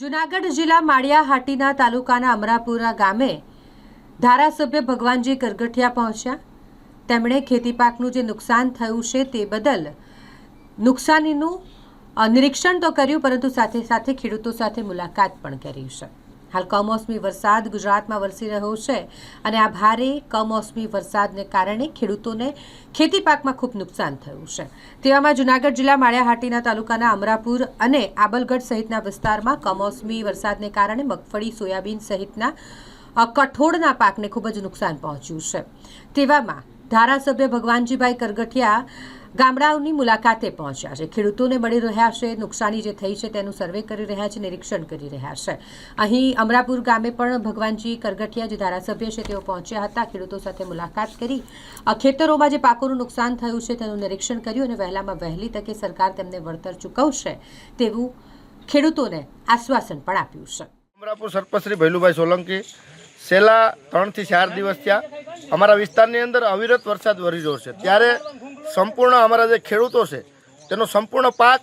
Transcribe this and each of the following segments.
જુનાગઢ જિલ્લા માળિયાહાટીના તાલુકાના અમરાપુરા ગામે ધારાસભ્ય ભગવાનજી કરગઠિયા પહોંચ્યા. તેમણે ખેતી પાકનું જે નુકસાન થયું છે તે બદલ નુકસાનીનું નિરીક્ષણ તો કર્યું, પરંતુ સાથે સાથે ખેડૂતો સાથે મુલાકાત પણ કરી છે હાલ કમોસમી વરસાદ ગુજરાતમાં વરસી રહ્યો છે અને આ ભારે કમોસમી વરસાદને કારણે ખેડૂતોને ખેતી પાકમાં ખૂબ નુકસાન થયું છે. તેવામાં જુનાગઢ જિલ્લા માળિયાહાટીના તાલુકાના અમરાપુર અને આબલગઢ સહિતના વિસ્તારમાં કમોસમી વરસાદને કારણે મગફળી, સોયાબીન સહિતના કઠોળના પાકને ખૂબ જ નુકસાન પહોંચ્યું છે. તેવામાં ધારાસભ્ય ભગવાનજીભાઈ કરગઠિયા ગામડાઓની મુલાકાતે પહોંચ્યા છે. ખેડૂતોને મળી રહ્યા છે. નુકસાની જે થઈ છે તેનું સર્વે કરી રહ્યા છે, નિરીક્ષણ કરી રહ્યા છે. અહીં અમરાપુર ગામે પણ ભગવાનજી કરગઠિયા જે ધારાસભ્ય છે તેઓ પહોંચ્યા હતા. ખેડૂતો સાથે મુલાકાત કરી. ખેતરોમાં જે પાકોનું નુકસાન થયું છે તેનું નિરીક્ષણ કર્યું અને વહેલામાં વહેલી તકે સરકાર તેમને વળતર ચૂકવશે તેવું ખેડૂતોને આશ્વાસન પણ આપ્યું છે. અમરાપુર સરપંચ ભૈલુભાઈ સોલંકી, છેલ્લા ત્રણથી ચાર દિવસ થયા. અમારા વિસ્તારની અંદર અવિરત વરસાદ વરી રહ્યો છે. ત્યારે સંપૂર્ણ અમારા જે ખેડૂતો છે, તેનો સંપૂર્ણ પાક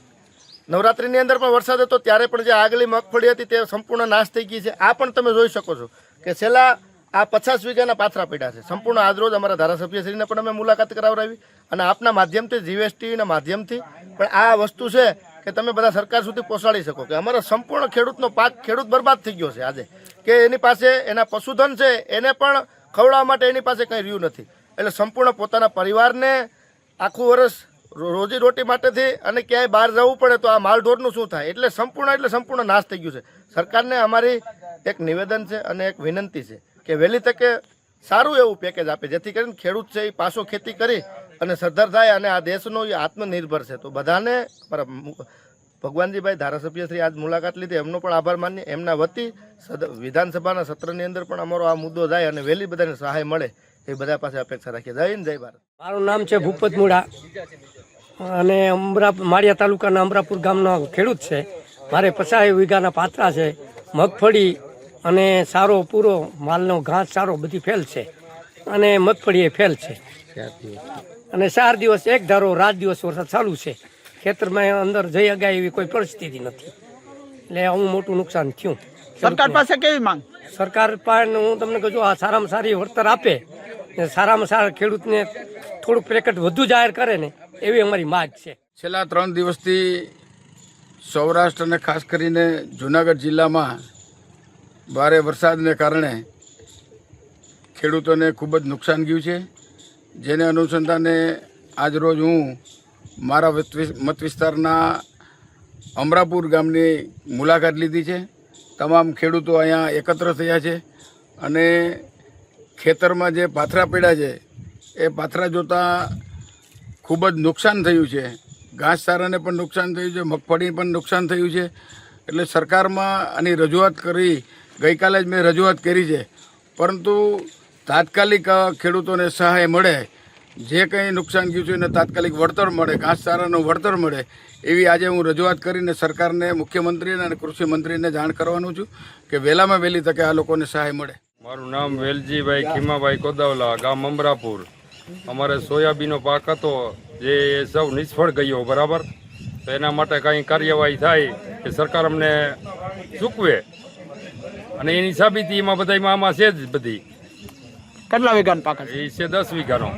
નવરાત્રિની અંદર પણ વરસાદ હતો, ત્યારે પણ જે આગલી મગફળી હતી તે સંપૂર્ણ નાશ થઈ ગઈ છે. આ પણ તમે જોઈ શકો છો કે છેલ્લા આ પચાસ વીઘાના પાથરા પડ્યા છે. સંપૂર્ણ આજરોજ અમારા ધારાસભ્યશ્રીને પણ અમે મુલાકાત કરાવડાવી અને આપના માધ્યમથી, જીએસટીના માધ્યમથી પણ આ વસ્તુ છે કે તમે બધા સરકાર સુધી પહોંચાડી શકો કે અમારો સંપૂર્ણ ખેડૂતનો પાક ખેડૂત બરબાદ થઈ ગયો છે આજે. કે એની પાસે એના પશુધન છે, એને પણ ખવડાવવા માટે એની પાસે કંઈ રહ્યું નથી. એટલે સંપૂર્ણ પોતાના પરિવારને આખું વર્ષ રોજી રોટી માટેથી અને ક્યાંય બહાર જવું પડે તો આ માલઢોરનું શું થાય? એટલે સંપૂર્ણ એટલે સંપૂર્ણ નાશ થઈ ગયું છે. સરકારને અમારી એક નિવેદન છે અને એક વિનંતી છે કે વહેલી તકે સારું એવું પેકેજ આપે, જેથી કરીને ખેડૂત છે એ પાછો ખેતી કરી અને સદ્ધર થાય અને આ દેશનો એ આત્મનિર્ભર છે. તો બધાને ભગવાનજીભાઈ ધારાસભ્યશ્રી આજ મુલાકાત લીધી. એમનો પણ આભાર માનીએ. એમના વતી વિધાનસભાના સત્રની અંદર પણ અમારો આ મુદ્દો જાય અને વહેલી બધાને સહાય મળે એ બધા પાસે અપેક્ષા રાખીએ. જય હિન્દ, જય ભારત. મારું નામ છે ભૂપત મુડા અને અમરા, માળિયા તાલુકાના અમરાપુર ગામનો ખેડૂત છે. મારે પચાસ વીઘાના પાત્રા છે, મગફળી અને સારો પૂરો માલનો ઘાસ સારો બધી ફેલ છે અને મગફળી એ ફેલ છે. અને ચાર દિવસ એક ધારો, રાત દિવસ વરસાદ ચાલુ છે. ખેતરમાં અંદર જઈ અગાય એવી કોઈ પરિસ્થિતિ નથી. એટલે આવું મોટું નુકસાન થયું. સરકાર પાસે કેવી માંગ? સરકાર પાસે હું તમને કહું છું આ સારામાં સારી વળતર આપે ને સારામાં સારા ખેડૂતને થોડુંક પેકેટ વધુ જાહેર કરે ને એવી અમારી માગ છે. છેલ્લા ત્રણ દિવસથી સૌરાષ્ટ્ર અને ખાસ કરીને જૂનાગઢ જિલ્લામાં ભારે વરસાદને કારણે ખેડૂતોને ખૂબ જ નુકસાન ગયું છે. જેને અનુસંધાને આજરોજ હું મારા મત વિસ્તારના અમરાપુર ગામની મુલાકાત લીધી છે. તમામ ખેડૂતો અહીંયા એકત્ર થયા છે અને ખેતરમાં જે પાથરા પડ્યા છે, એ પાથરા જોતાં ખૂબ જ નુકસાન થયું છે. ઘાસચારાને પણ નુકસાન થયું છે મગફળી પણ નુકસાન થયું છે. એટલે સરકારમાં આની રજૂઆત કરી, ગઈકાલે જ મેં રજૂઆત કરી છે. પરંતુ તાત્કાલિક ખેડૂતોને સહાય મળે જે કંઈ નુકસાન ગયું છે એને તાત્કાલિક વળતર મળે ઘાસચારાનું વળતર મળે એવી આજે હું રજૂઆત કરીને સરકારને મુખ્યમંત્રીને અને કૃષિમંત્રીને જાણ કરવાનું છું કે વહેલામાં વહેલી તકે આ લોકોને સહાય મળે. મારું નામ વેલજીભાઈ ખીમાભાઈ કોદાવલા ગામ અમરાપુર. અમારે સોયાબીનનો પાક હતો જે સૌ નિષ્ફળ ગયો બરાબર? તો એના માટે કાંઈ કાર્યવાહી થાય કે સરકાર અમને ચૂકવે. અને એની સાબિતી એમાં બધા આમાં છે જ બધી. કેટલા વીઘાનો પાક એ છે દસ વીઘાનો.